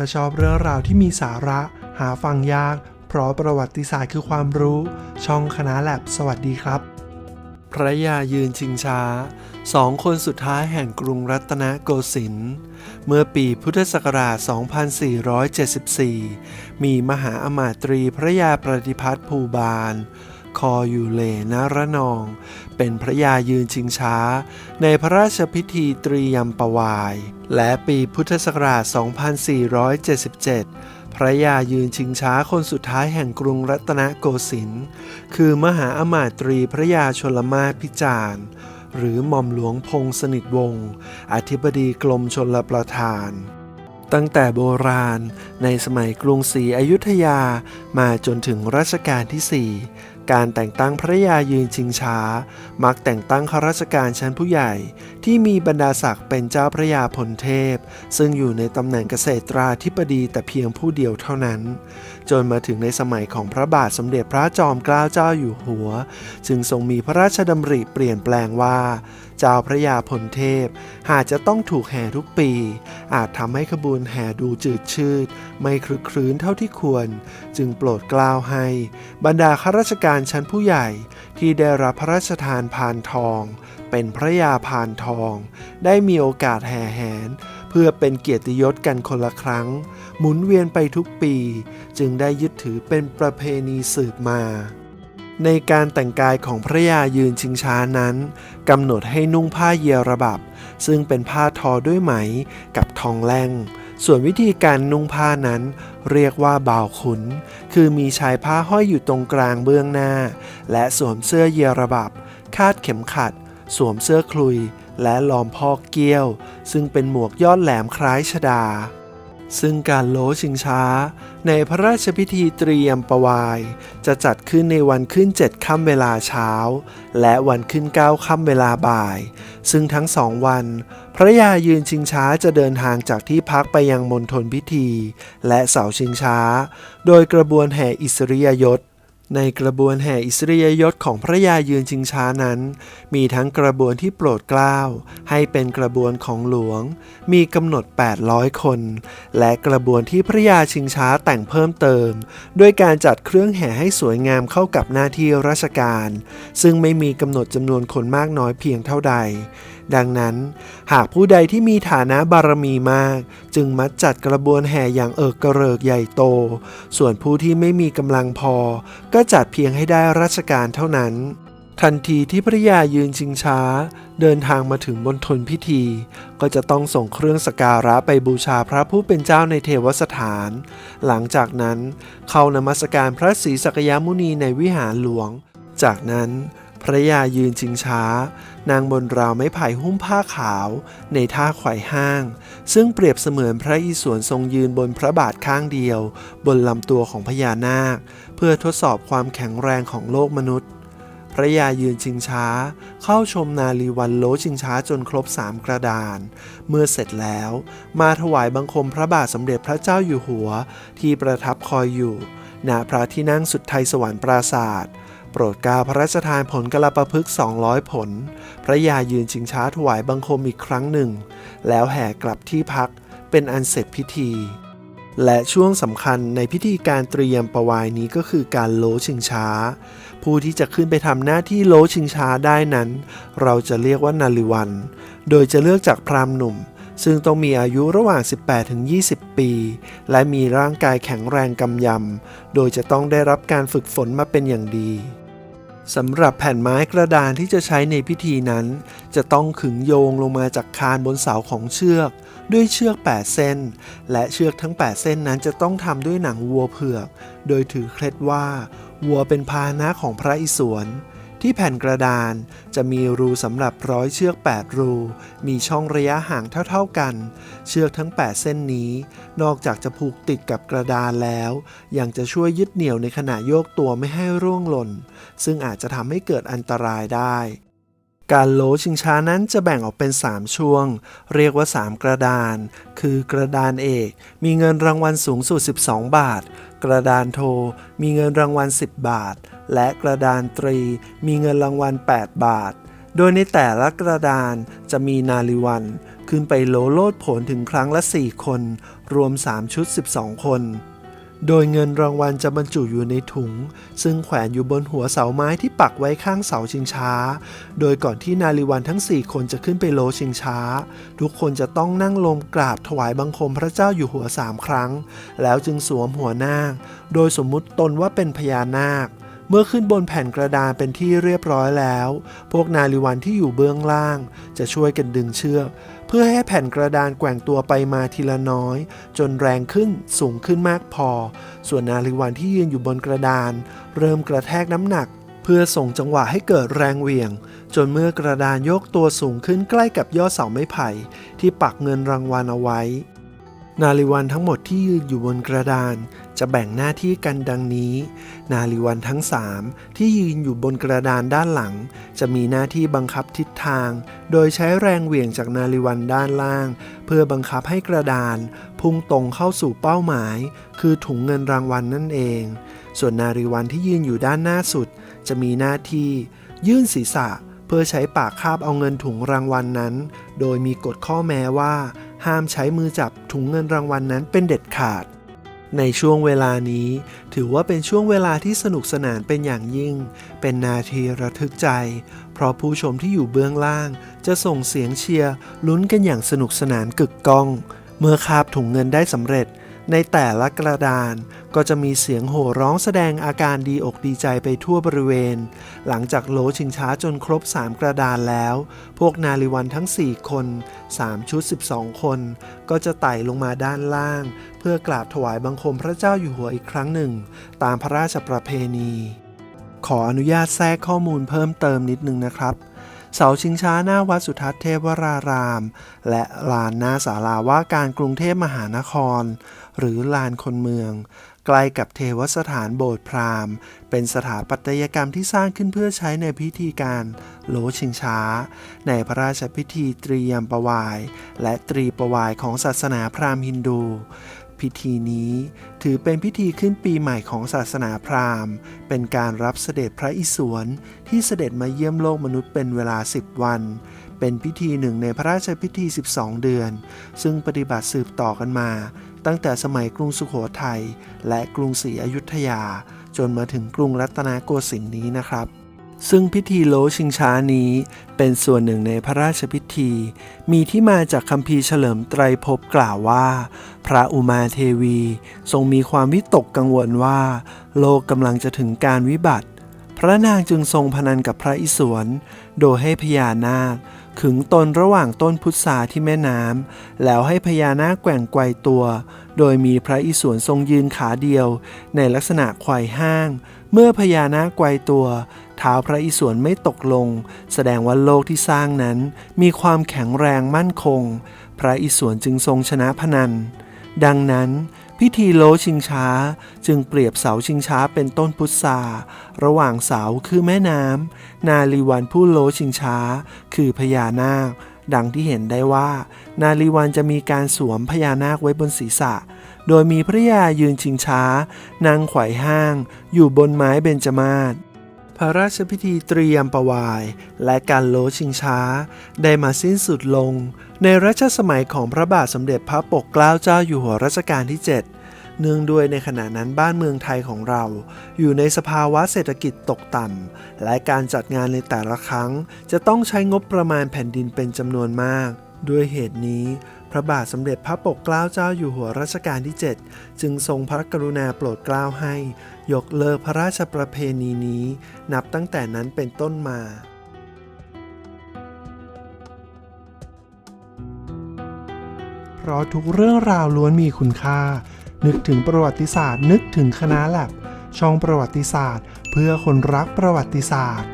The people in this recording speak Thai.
ถ้าชอบเรื่องราวที่มีสาระ หาฟังยาก เพราะประวัติศาสตร์คือความรู้ ช่องคณะแลบสวัสดีครับ พระยายืนชิงช้าสองคนสุดท้ายแห่งกรุงรัตนโกสินทร์เมื่อปีพุทธศักราช 2474 มีมหาอมาตรีพระยาประดิพัฒน์ภูบาล คออยู่เลนระนอง เป็นพระยายืนชิงช้า ในพระราชพิธีตรียมปวาย และปีพุทธศักราช 2477 พระยายืนชิงช้าคนสุดท้ายแห่งกรุงรัตนโกสินทร์คือมหาอมาตรีพระยาชลมาพิจารณ์หรือหม่อมหลวงพงษ์สนิทวงศ์อธิบดีกรมชลประทาน ตั้งแต่โบราณในสมัยกรุงศรีอยุธยามาจนถึงรัชกาลที่ 4 การแต่งตั้งพระยายืนชิงช้า มักแต่งตั้งข้าราชการชั้นผู้ใหญ่ ที่มีบรรดาศักดิ์เป็นเจ้าพระยาพลเทพ ซึ่งอยู่ในตำแหน่งเกษตราธิบดีแต่เพียงผู้เดียวเท่านั้น จนมาถึงในสมัยของพระบาทสมเด็จพระจอมเกล้าเจ้าอยู่หัว จึงทรงมีพระราชดำริเปลี่ยนแปลงว่า เจ้าพระยาพลเทพ หากจะต้องถูกแห่ทุกปี อาจทำให้ขบวนแห่ดูจืดชืด ไม่คลึกครื้นเท่าที่ควร จึงโปรดกล้าวให้ บรรดาข้าราชการชั้นผู้ใหญ่ที่ได้รับพระราชทานพานทอง เป็นพระยาพานทอง ได้มีโอกาสแห่แหนเพื่อเป็นเกียรติยศกันคนละครั้ง หมุนเวียนไปทุกปี จึงได้ยึดถือเป็นประเพณีสืบมา ในการแต่งกายของพระยายืนชิงช้านั้นกำหนดให้นุ่งผ้าเยระบับ ซึ่งเป็นผ้าทอด้วยไหมกับทองแล่งส่วนวิธีการนุ่งผ้านั้น เรียกว่าบ่าวขุน คือมีชายผ้าห้อยอยู่ตรงกลางเบื้องหน้า และสวมเสื้อเยียระบับ คาดเข็มขัด สวมเสื้อคลุย และลอมพอกเกี้ยว ซึ่งเป็นหมวกยอดแหลมคล้ายชดา ซึ่งการโลชิงช้า ในพระราชพิธีเตรียมประวาย จะจัดขึ้นในวันขึ้นเจ็ดค่ำเวลาเช้า และวันขึ้นเก้าค่ำเวลาบ่าย ซึ่งทั้งสองวัน พระยายืนชิงช้าจะเดินทางจากที่พักไปยังมณฑลพิธี และเสาชิงช้า โดยกระบวนแห่อิสริยยศ ในกระบวนแห่อิสริยยศของพระยายืนชิงช้านั้น มีทั้งกระบวนที่โปรดเกล้าให้เป็นกระบวนของหลวง มีกำหนด 800 คน และกระบวนที่พระยาชิงช้าแต่งเพิ่มเติม ด้วยการจัดเครื่องแห่ให้สวยงามเข้ากับหน้าที่ราชการ ซึ่งไม่มีกำหนดจำนวนคนมากน้อยเพียงเท่าใด ดังนั้น หากผู้ใดที่มีฐานะบารมีมาก จึงมัดจัดกระบวนแห่อย่างเอิกกระเริกใหญ่โต ส่วนผู้ที่ไม่มีกำลังพอก็จัดเพียงให้ได้ราชการเท่านั้น ทันทีที่พระยายืนชิงช้า เดินทางมาถึงบนทนพิธี ก็จะต้องส่งเครื่องสการะไปบูชาพระผู้เป็นเจ้าในเทวสถาน หลังจากนั้นเข้านมัสการพระศรีสักยมุนีในวิหารหลวง จากนั้นพระยายืนชิงช้า นางบนราวไม้ไผ่หุ้มผ้าขาว ในท่าไขว่ห้าง ซึ่งเปรียบเสมือนพระอิศวรทรงยืนบนพระบาทข้างเดียว บนลำตัวของพญานาค เพื่อทดสอบความแข็งแรงของโลกมนุษย์ พระยายืนชิงช้า เข้าชมนาลีวันโลชิงช้าจนครบสามกระดาน เมื่อเสร็จแล้ว มาถวายบังคมพระบาทสมเด็จพระเจ้าอยู่หัว ที่ประทับคอยอยู่ณพระที่นั่งสุดไทยสวรรค์ปราศาสตร์ รดกาพระราชทานผลกระประพฤกษ์200 ผล พระยายืนชิงช้าถวายบังคมอีกครั้งหนึ่ง แล้วแห่กลับที่พักเป็นอันเสร็จพิธี และช่วงสำคัญในพิธีการเตรียมประวายนี้ก็คือการโลชิงช้า ผู้ที่จะขึ้นไปทำหน้าที่โลชิงช้าได้นั้น เราจะเรียกว่านาลิวัน โดยจะเลือกจากพรามหนุ่มซึ่งต้องมีอายุระหว่าง 18 ถึง 20 ปี และมีร่างกายแข็งแรงกำยำ โดยจะต้องได้รับการฝึกฝนมาเป็นอย่างดี สำหรับแผ่นไม้กระดานที่จะใช้ในพิธีนั้น จะต้องขึงโยงลงมาจากคานบนเสาของเชือก ด้วยเชือก 8 เส้น และเชือกทั้ง 8 เส้นนั้นจะต้องทำด้วยหนังวัวเผือก โดยถือเคล็ดว่า วัวเป็นพาหนะของพระอิศวร ที่แผ่นกระดานจะมีรูสำหรับร้อยเชือก 8 รู มีช่องระยะห่างเท่าๆกัน เชือกทั้ง 8 เส้นนี้ นอกจากจะผูกติดกับกระดานแล้ว ยังจะช่วยยึดเหนี่ยวในขณะโยกตัวไม่ให้ร่วงหล่น ซึ่งอาจจะทำให้เกิดอันตรายได้ การโหลชิงช้านั้นจะแบ่งออกเป็น 3 ช่วง เรียกว่า 3 กระดาน คือกระดานเอก มีเงินรางวัลสูงสุด 12 บาท กระดานโท มีเงินรางวัล 10 บาท และกระดานตรีมีเงินรางวัล 8 บาท โดยในแต่ละกระดานจะมีนาลิวัน ขึ้นไปโลโลดผนถึงครั้งละ 4 คน รวม 3 ชุด 12 คน โดยเงินรางวัลจะบรรจุอยู่ในถุง ซึ่งแขวนอยู่บนหัวเสาไม้ที่ปักไว้ข้างเสาชิงช้า โดยก่อนที่นาริวันทั้ง 4 คนจะขึ้นไปโลชิงช้า ทุกคนจะต้องนั่งลงกราบถวายบังคมพระเจ้าอยู่หัวสามครั้ง แล้วจึงสวมหัวนาคโดยสมมุติตนว่าเป็นพญานาค เมื่อขึ้นบนแผ่นกระดานเป็นที่เรียบร้อยแล้ว พวกนาริวันที่อยู่เบื้องล่าง จะช่วยกันดึงเชือก เพื่อให้แผ่นกระดานแกว่งตัวไปมาทีละน้อย จนแรงขึ้นสูงขึ้นมากพอ ส่วนนาริวันที่ยืนอยู่บนกระดาน เริ่มกระแทกน้ำหนัก เพื่อส่งจังหวะให้เกิดแรงเหวี่ยง จนเมื่อกระดานยกตัวสูงขึ้นใกล้กับยอดเสาไม้ไผ่ ที่ปักเงินรางวัลเอาไว้ นาริวันทั้งหมดที่ยืนอยู่บนกระดาน จะแบ่งหน้าที่กันดังนี้ นาริวันทั้งสามที่ยืนอยู่บนกระดานด้านหลัง จะมีหน้าที่บังคับทิศทาง โดยใช้แรงเหวี่ยงจากนาริวันด้านล่าง เพื่อบังคับให้กระดาน พุ่งตรงเข้าสู่เป้าหมาย คือถุงเงินรางวัลนนั่นเอง ส่วนนาริวันที่ยืนอยู่ด้านหน้าสุด จะมีหน้าที่ ยื่นศีรษะ เพื่อใช้ปากคาบเอาเงินถุงรางวัลนนั้น โดยมีกฎข้อแม้ว่า ห้ามใช้มือจับถุงเงินรางวัลนนั้นเป็นเด็ดขาด ในช่วงเวลานี้ ถือว่าเป็นช่วงเวลาที่สนุกสนานเป็นอย่างยิ่ง เป็นนาทีระทึกใจ เพราะผู้ชมที่อยู่เบื้องล่าง จะส่งเสียงเชียร์ลุ้นกันอย่างสนุกสนานกึกก้อง เมื่อคาบถุงเงินได้สำเร็จ ในแต่ละกระดาน ก็จะมีเสียงโห่ร้องแสดงอาการดีอกดีใจไปทั่วบริเวณ หลังจากโลชิงช้าจนครบ 3 กระดานแล้ว พวกนาริวันทั้ง 4 คน 3 ชุด 12 คน ก็จะไต่ลงมาด้านล่าง เพื่อกราบถวายบังคมพระเจ้าอยู่หัวอีกครั้งหนึ่ง ตามพระราชประเพณี ขออนุญาตแทรกข้อมูลเพิ่มเติมนิดนึงนะครับเสาชิงช้าหน้าวัดสุทัศน์เทพวราราม และลานหน้าศาลาว่าการกรุงเทพมหานคร หรือลานคนเมือง ใกล้กับเทวสถานโบสถ์พราหมณ์ เป็นสถาปัตยกรรมที่สร้างขึ้นเพื่อใช้ในพิธีการโลชิงช้า ในพระราชพิธีตรียมประวาย และตรีประวายของศาสนาพราหมณ์ฮินดู พิธีนี้ถือเป็นพิธีขึ้นปีใหม่ของศาสนาพราหมณ์ เป็นการรับเสด็จพระอิศวรที่เสด็จมาเยี่ยมโลกมนุษย์เป็นเวลา 10 วัน เป็นพิธีหนึ่งในพระราชพิธี 12 เดือน ซึ่งปฏิบัติสืบต่อกันมา ตั้งแต่สมัยกรุงสุโขทัยและกรุงศรีอยุธยา จนมาถึงกรุงรัตนโกสินทร์นี้นะครับ ซึ่งพิธีโลชิงช้านี้เป็นส่วนหนึ่งในพระราชพิธี มีที่มาจากคำพีเฉลิมไตรภพกล่าวว่า พระอุมาเทวี ทรงมีความวิตกกังวลว่า โลกกำลังจะถึงการวิบัติ พระนางจึงทรงพนันกับพระอิศวร โดยให้พญานาคขึงตนระหว่างต้นพุทราที่แม่น้ำแล้วให้พญานาคแกว่งไกวตัว โดยมีพระอิศวรทรงยืนขาเดียว ในลักษณะไขว่ห้าง เมื่อพญานาคไกวตัว เท้าพระอิศวรไม่ตกลง แสดงว่าโลกที่สร้างนั้น มีความแข็งแรงมั่นคง พระอิศวรจึงทรงชนะพนัน ดังนั้น พิธีโลชิงช้า จึงเปรียบเสาชิงช้าเป็นต้นพุทราระหว่างเสาคือแม่น้ำนาลีวันผู้โลชิงช้า คือพญานาค ดังที่เห็นได้ว่า นาลีวันจะมีการสวมพญานาคไว้บนศีรษะโดยมีพระยายืนชิงช้า นางไขว่ห้าง อยู่บนไม้เบญจมาศ พระราชพิธีเตรียมประวาย และการโลชิงช้า ได้มาสิ้นสุดลง ในรัชสมัยของพระบาทสมเด็จพระปกเกล้าเจ้าอยู่หัวรัชกาลที่ 7 เนื่องด้วยในขณะนั้นบ้านเมืองไทยของเรา อยู่ในสภาวะเศรษฐกิจตกต่ำ และการจัดงานในแต่ละครั้ง จะต้องใช้งบประมาณแผ่นดินเป็นจำนวนมาก ด้วยเหตุนี้ พระบาทสมเด็จพระปกเกล้าเจ้าอยู่หัวรัชกาลที่ 7 จึงทรงพระกรุณาโปรดเกล้าให้ ยกเลิกพระราชประเพณีนี้ นับตั้งแต่นั้นเป็นต้นมาเพราะทุกเรื่องราวล้วนมีคุณค่า นึกถึงประวัติศาสตร์ นึกถึงคณะแลบช่องประวัติศาสตร์ เพื่อคนรักประวัติศาสตร์